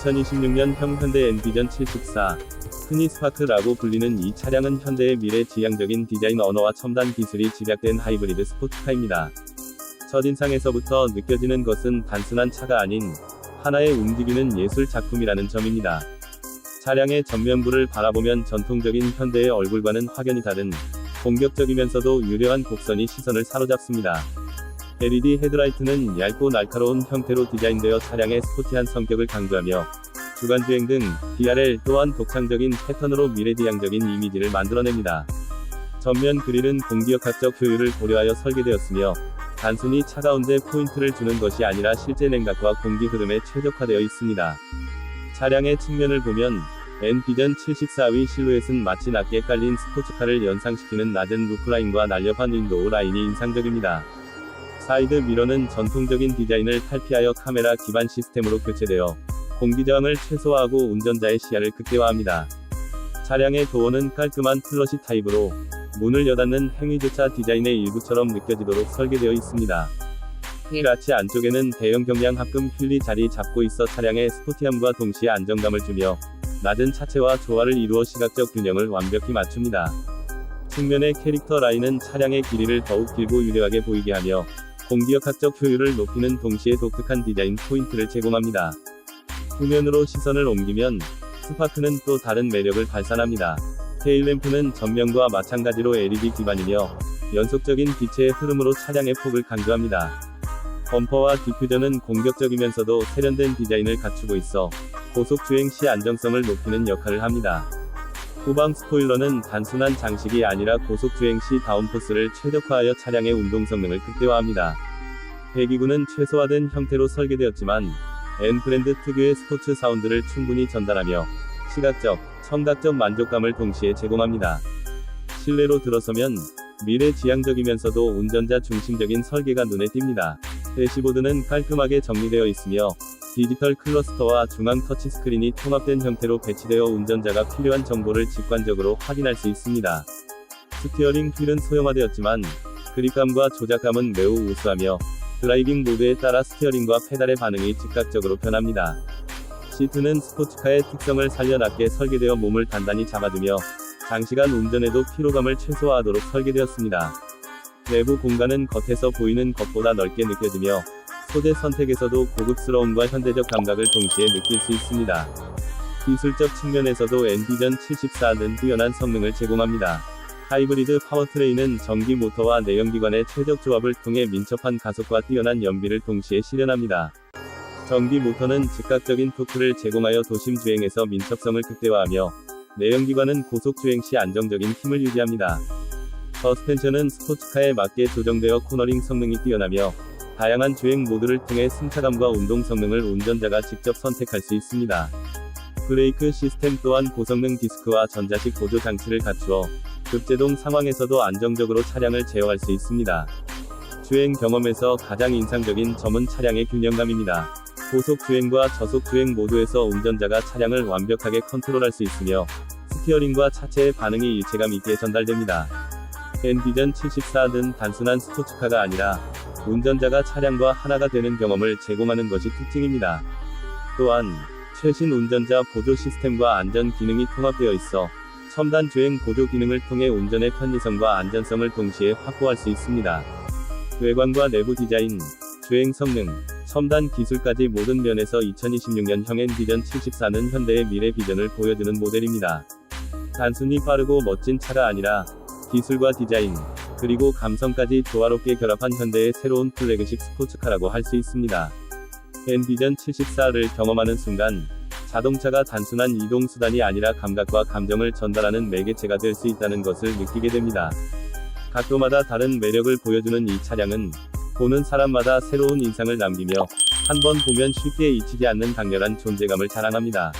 2026년 형 현대 엔비전 74 흔히 스파크라고 불리는 이 차량은 현대의 미래 지향적인 디자인 언어와 첨단 기술이 집약된 하이브리드 스포츠카입니다. 첫인상에서부터 느껴지는 것은 단순한 차가 아닌 하나의 움직이는 예술 작품이라는 점입니다. 차량의 전면부를 바라보면 전통적인 현대의 얼굴과는 확연히 다른 공격적이면서도 유려한 곡선이 시선을 사로잡습니다. LED 헤드라이트는 얇고 날카로운 형태로 디자인되어 차량의 스포티한 성격을 강조하며 주간주행 등 DRL 또한 독창적인 패턴으로 미래지향적인 이미지를 만들어냅니다. 전면 그릴은 공기역학적 효율을 고려하여 설계되었으며 단순히 차가운데 포인트를 주는 것이 아니라 실제 냉각과 공기 흐름에 최적화되어 있습니다. 차량의 측면을 보면 엔비전 74위 실루엣은 마치 낮게 깔린 스포츠카를 연상시키는 낮은 루프라인과 날렵한 윈도우 라인이 인상적입니다. 사이드 미러는 전통적인 디자인을 탈피하여 카메라 기반 시스템으로 교체되어 공기 저항을 최소화하고 운전자의 시야를 극대화합니다. 차량의 도어는 깔끔한 플러시 타입으로 문을 여닫는 행위조차 디자인의 일부처럼 느껴지도록 설계되어 있습니다. 휠아치 안쪽에는 대형 경량 합금 휠이 자리 잡고 있어 차량의 스포티함과 동시에 안정감을 주며 낮은 차체와 조화를 이루어 시각적 균형을 완벽히 맞춥니다. 측면의 캐릭터 라인은 차량의 길이를 더욱 길고 유려하게 보이게 하며 공기역학적 효율을 높이는 동시에 독특한 디자인 포인트를 제공합니다. 후면으로 시선을 옮기면 스파크는 또 다른 매력을 발산합니다. 테일램프는 전면과 마찬가지로 LED 기반이며 연속적인 빛의 흐름으로 차량의 폭을 강조합니다. 범퍼와 디퓨저는 공격적이면서도 세련된 디자인을 갖추고 있어 고속 주행 시 안정성을 높이는 역할을 합니다. 후방 스포일러는 단순한 장식이 아니라 고속 주행 시 다운포스를 최적화하여 차량의 운동 성능을 극대화합니다. 배기구는 최소화된 형태로 설계되었지만 N 브랜드 특유의 스포츠 사운드를 충분히 전달하며 시각적, 청각적 만족감을 동시에 제공합니다. 실내로 들어서면 미래 지향적이면서도 운전자 중심적인 설계가 눈에 띕니다. 대시보드는 깔끔하게 정리되어 있으며 디지털 클러스터와 중앙 터치스크린이 통합된 형태로 배치되어 운전자가 필요한 정보를 직관적으로 확인할 수 있습니다. 스티어링 휠은 소형화되었지만 그립감과 조작감은 매우 우수하며 드라이빙 모드에 따라 스티어링과 페달의 반응이 즉각적으로 변합니다. 시트는 스포츠카의 특성을 살려 낮게 설계되어 몸을 단단히 잡아주며 장시간 운전에도 피로감을 최소화하도록 설계되었습니다. 내부 공간은 겉에서 보이는 것보다 넓게 느껴지며 소재 선택에서도 고급스러움과 현대적 감각을 동시에 느낄 수 있습니다. 기술적 측면에서도 엔비전 74는 뛰어난 성능을 제공합니다. 하이브리드 파워트레인은 전기 모터와 내연기관의 최적 조합을 통해 민첩한 가속과 뛰어난 연비를 동시에 실현합니다. 전기 모터는 즉각적인 토크를 제공하여 도심 주행에서 민첩성을 극대화하며 내연기관은 고속 주행 시 안정적인 힘을 유지합니다. 서스펜션은 스포츠카에 맞게 조정되어 코너링 성능이 뛰어나며 다양한 주행 모드를 통해 승차감과 운동 성능을 운전자가 직접 선택할 수 있습니다. 브레이크 시스템 또한 고성능 디스크와 전자식 보조 장치를 갖추어 급제동 상황에서도 안정적으로 차량을 제어할 수 있습니다. 주행 경험에서 가장 인상적인 점은 차량의 균형감입니다. 고속 주행과 저속 주행 모두에서 운전자가 차량을 완벽하게 컨트롤할 수 있으며 스티어링과 차체의 반응이 일체감 있게 전달됩니다. 엔비전 74는 단순한 스포츠카가 아니라 운전자가 차량과 하나가 되는 경험을 제공하는 것이 특징입니다. 또한 최신 운전자 보조 시스템과 안전 기능이 통합되어 있어 첨단 주행 보조 기능을 통해 운전의 편리성과 안전성을 동시에 확보할 수 있습니다. 외관과 내부 디자인, 주행 성능, 첨단 기술까지 모든 면에서 2026년 형 엔비전 74는 현대의 미래 비전을 보여주는 모델입니다. 단순히 빠르고 멋진 차가 아니라 기술과 디자인, 그리고 감성까지 조화롭게 결합한 현대의 새로운 플래그십 스포츠카라고 할 수 있습니다. 엔비전 74를 경험하는 순간, 자동차가 단순한 이동수단이 아니라 감각과 감정을 전달하는 매개체가 될 수 있다는 것을 느끼게 됩니다. 각도마다 다른 매력을 보여주는 이 차량은, 보는 사람마다 새로운 인상을 남기며, 한 번 보면 쉽게 잊히지 않는 강렬한 존재감을 자랑합니다.